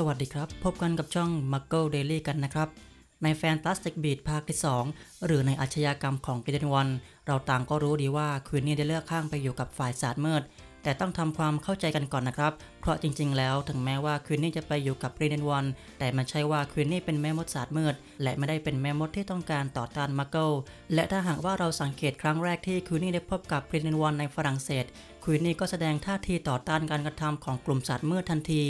สวัสดีครับ พบกันกับช่อง m u g g l e Daily กันนะครับ ใน Fantastic Beat ภาคที่ 2 หรือในอาชญากรรมของ g i d e n One เราต่างก็รู้ดีว่าควีนนี่ได้เลือกข้างไปอยู่กับฝ่ายศาสตร์มืด แต่ต้องทำความเข้าใจกันก่อนนะครับ เพราะจริงๆ แล้วถึงแม้ว่าควีนนี่จะไปอยู่กับ g i d e n One แต่มันใช่ว่าควีนนี่เป็นแม่มดศาสตร์มืด และไม่ได้เป็นแม่มดที่ต้องการต่อต้านมักเกิลและถ้าหากว่าเราสังเกตครั้งแรกที่ควีนนี่ได้พบกับ g i d e n One ในฝรั่งเศสควีนนี่ก็แสดงท่าทีต่อต้านการกระทำของกลุ่มศาสตร์มืดทันที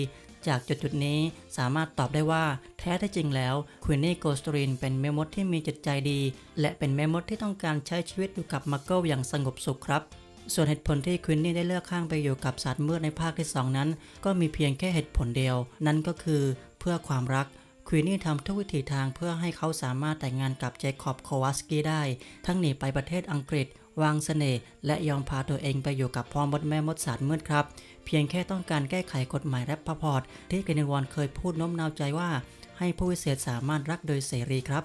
จากจุดจุดนี้สามารถตอบได้ว่าแท้ที่จริงแล้วควินนี่โกสตรีนเป็นแม่มดที่มีจิตใจดี และเป็นแม่มดที่ต้องการใช้ชีวิตอยู่กับมักเกิลอย่างสงบสุขครับส่วนเหตุผลที่ควินนี่ได้เลือกข้างไปอยู่กับสัตว์มืดในภาคที่ 2 นั้น ก็มีเพียงแค่เหตุผลเดียว นั่นก็คือเพื่อความรักควีนนี่ทำทุกวิถีทางเพื่อให้เขาสามารถแต่งงานกับเจคอบโควาสกี้ได้ ทั้งหนีไปประเทศอังกฤษ วางเสน่ห์และยอมพาตัวเองไปอยู่กับพ่อมดแม่มดศาสตร์มืดครับ เพียงแค่ต้องการแก้ไขกฎหมายแรปพอร์ตที่เกรนวอนเคยพูดโน้มน้าวใจว่า ให้ผู้วิเศษสามารถรักโดยเสรีครับ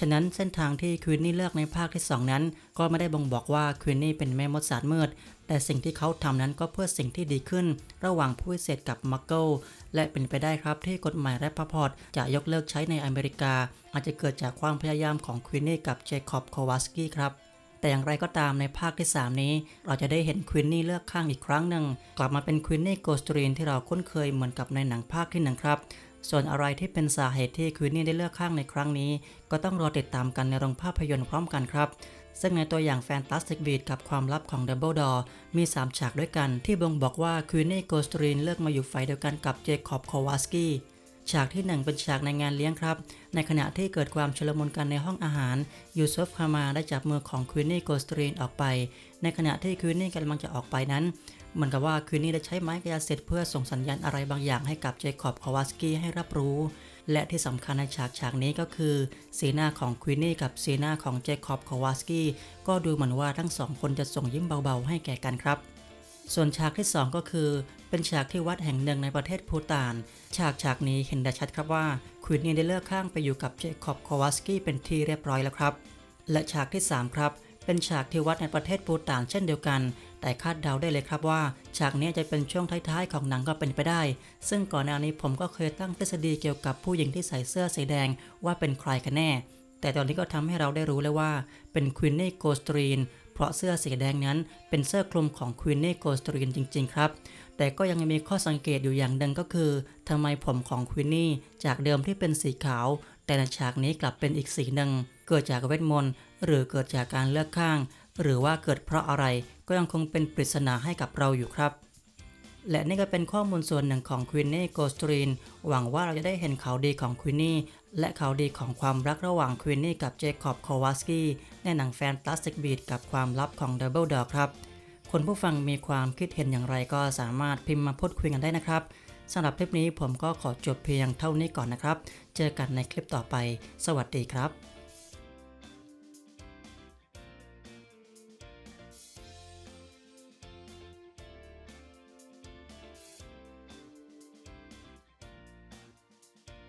ฉะนั้นเส้นทางที่ควีนนี่เลือกในภาคที่ 2 นั้น ก็ไม่ได้บ่งบอกว่าควีนนี่เป็นแม่มดศาสตร์มืด แต่สิ่งที่เขาทำนั้นก็เพื่อสิ่งที่ดีขึ้น ระหว่างผู้วิเศษกับมักเกิลและเป็นไปได้ครับที่กฎหมายแรปพอร์ตจะยกเลิกใช้ในอเมริกา อาจจะเกิดจากความพยายามของควีนนี่กับเจคอบโควาสกี้ครับ แต่อย่างไรก็ตามในภาคที่ 3 นี้ เราจะได้เห็นควินนี่เลือกข้างอีกครั้งหนึ่ง กลับมาเป็นควินนี่โกสตรีนที่เราคุ้นเคยเหมือนกับในหนังภาคที่หนึ่งครับ ส่วนอะไรที่เป็นสาเหตุที่ควินนี่ได้เลือกข้างในครั้งนี้ ก็ต้องรอติดตามกันในโรงภาพยนตร์พร้อมกันครับซึ่งในตัวอย่าง Fantastic Beat กับความลับของ Dumbledore มี 3 ฉากด้วยกัน ที่บ่งบอกว่าควินนี่โกสตรีนเลือกมาอยู่ฝ่ายเดียวกันกับเจคอบโควาสกี้ ฉากที่ 1 เป็นฉากในงานเลี้ยงครับ ในขณะที่เกิดความชลมุนกันในห้องอาหาร ยูซุฟคามาได้จับมือของควินนี่โกสตรีนออกไป ในขณะที่ควินนี่กำลังจะออกไปนั้น เหมือนกับว่าควินนี่ได้ใช้ไม้กระยาเสร็จเพื่อส่งสัญญาณอะไรบางอย่างให้กับเจคอบคาวาสกี้ให้รับรู้ และที่สำคัญในฉากฉากนี้ก็คือ สีหน้าของควินนี่กับสีหน้าของเจคอบคาวาสกี้ก็ดูเหมือนว่าทั้งสองคนจะส่งยิ้มเบาๆ ให้แก่กันครับส่วนฉากที่ 2 ก็คือ เป็นฉากที่วัดแห่งหนึ่งในประเทศพูตาน ฉากฉากนี้เห็นได้ชัดครับว่าควินนี่ได้เลือกข้างไปอยู่กับเจคอบโควาสกี้เป็นที่เรียบร้อยแล้วครับ และฉากที่ 3 ครับ เป็นฉากที่วัดในประเทศปูตานเช่นเดียวกัน แต่คาดเดาได้เลยครับว่า ฉากนี้จะเป็นช่วงท้ายๆของหนังก็เป็นไปได้ ซึ่งก่อนหน้านี้ผมก็เคยตั้งทฤษฎีเกี่ยวกับผู้หญิงที่ใส่เสื้อสีแดงว่าเป็นใครกันแน่ แต่ตอนนี้ก็ทำให้เราได้รู้เลยว่า เป็นควินนี่โกสตรีนเพราะเสื้อสีแดงนั้นเป็นเสื้อคลุมของควีนนี่โกสตรีนจริง ๆ ครับ แต่ก็ยังมีข้อสังเกตอยู่อย่างหนึ่งก็คือทำไมผมของควีนนี่จากเดิมที่เป็นสีขาว แต่ในฉากนี้กลับเป็นอีกสีหนึ่ง เกิดจากเวทมนต์หรือเกิดจากการเลือกข้าง หรือว่าเกิดเพราะอะไรก็ยังคงเป็นปริศนาให้กับเราอยู่ครับ และนี่ก็เป็นข้อมูลส่วนหนึ่งของควินนี่โกสตรีนหวังว่าเราจะได้เห็นข่าวดีของควินนี่และข่าวดีของความรักระหว่างควินนี่กับเจคอบโควาสกี้ในหนังแฟนตาสติกบีดกับความลับของดับเบิลดอครับ คนผู้ฟังมีความคิดเห็นอย่างไรก็สามารถพิมพ์มาพูดคุยกันได้นะครับสำหรับคลิปนี้ผมก็ขอจบเพียงเท่านี้ก่อนนะครับ เจอกันในคลิปต่อไป สวัสดีครับ